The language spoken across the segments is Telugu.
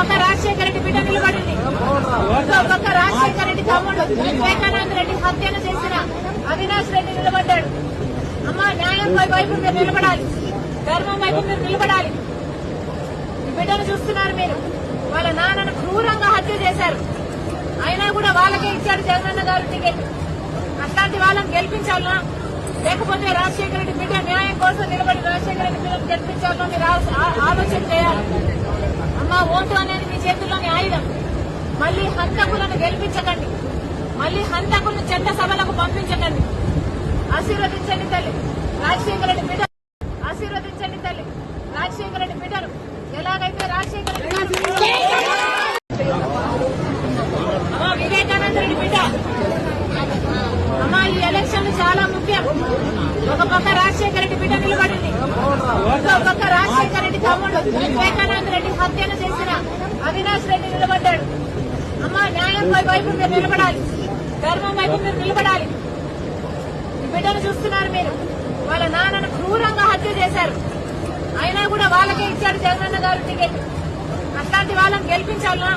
పక్క రాజశేఖర రెడ్డి బిడ్డ నిలబడింది. ఇంకో రాజశేఖర రెడ్డి తమ్ముడు. వివేకానంద రెడ్డి హత్యను చేసిన అవినాష్ రెడ్డి నిలబడ్డాడు. అమ్మ న్యాయం వైపు మీరు నిలబడాలి. ధర్మం వైపు మీరు నిలబడాలి. బిడ్డను చూస్తున్నారు మీరు. వాళ్ళ నాన్నను క్రూరంగా హత్య చేశారు. అయినా కూడా వాళ్ళకే ఇచ్చాడు జగనన్న గారు టికెట్. అట్లాంటి వాళ్ళని గెలిపించాలా లేకపోతే రాజశేఖర రెడ్డి బిడ్డ న్యాయం కోసం నిలబడి రాజశేఖర రెడ్డి బిడ్డను గెలిపించాలో మీరు ఆలోచన చేయాలి. అమ్మ ఓటు అనేది చేతుల్లోని ఆయుధం. మళ్ళీ హంతకులను గెలిపించకండి. మళ్ళీ హంతకులను చట్ట సభలకు పంపించకండి. ఆశీర్వదించండి తల్లి. రాజశేఖర రెడ్డి బిడ్డ ఆశీర్వదించండి తల్లి. రాజశేఖర రెడ్డి బిడ్డను ఎలాగైతే రాజశేఖర వివేకానంద రెడ్డి బిడ్డ. అమ్మా ఈ ఎలక్షన్ చాలా ముఖ్యం. ఒక పక్క రాజశేఖర రెడ్డి బిడ్డ నిలబడింది. ఇంకో పక్క రాజశేఖర రెడ్డి తమ్ముడు. వివేకానంద రెడ్డి హత్యను చేసిన అవినాష్ రెడ్డి నిలబడ్డాడు. అమ్మ న్యాయం వైపు మీరు నిలబడాలి. ధర్మం వైపు మీరు నిలబడాలి. బిడ్డను చూస్తున్నారు మీరు. వాళ్ళ నాన్నను క్రూరంగా హత్య చేశారు. అయినా కూడా వాళ్ళకే ఇచ్చాడు జగనన్న గారు టికెట్. అట్లాంటి వాళ్ళని గెలిపించాలనా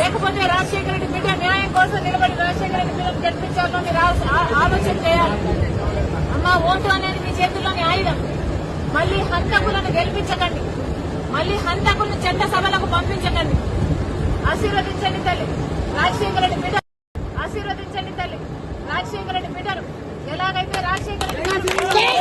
లేకపోతే రాజశేఖర రెడ్డి బిడ్డ న్యాయం కోసం నిలబడి రాజశేఖర రెడ్డి బిడ్డను మీరు ఆలోచన చేయాలి. అమ్మ ఓటు అనేది మీ చేతుల్లోని ఆయుధం. మళ్ళీ హంతకులను గెలిపించకండి. మళ్ళీ హంతకులను చట్ట సభలకు పంపించకండి. ఆశీర్వదించండి తల్లి. రాజశేఖర రెడ్డి బిడ్డ ఆశీర్వదించండి తల్లి. రాజశేఖర రెడ్డి బిడ్డరు ఎలాగైతే రాజశేఖర రెడ్డి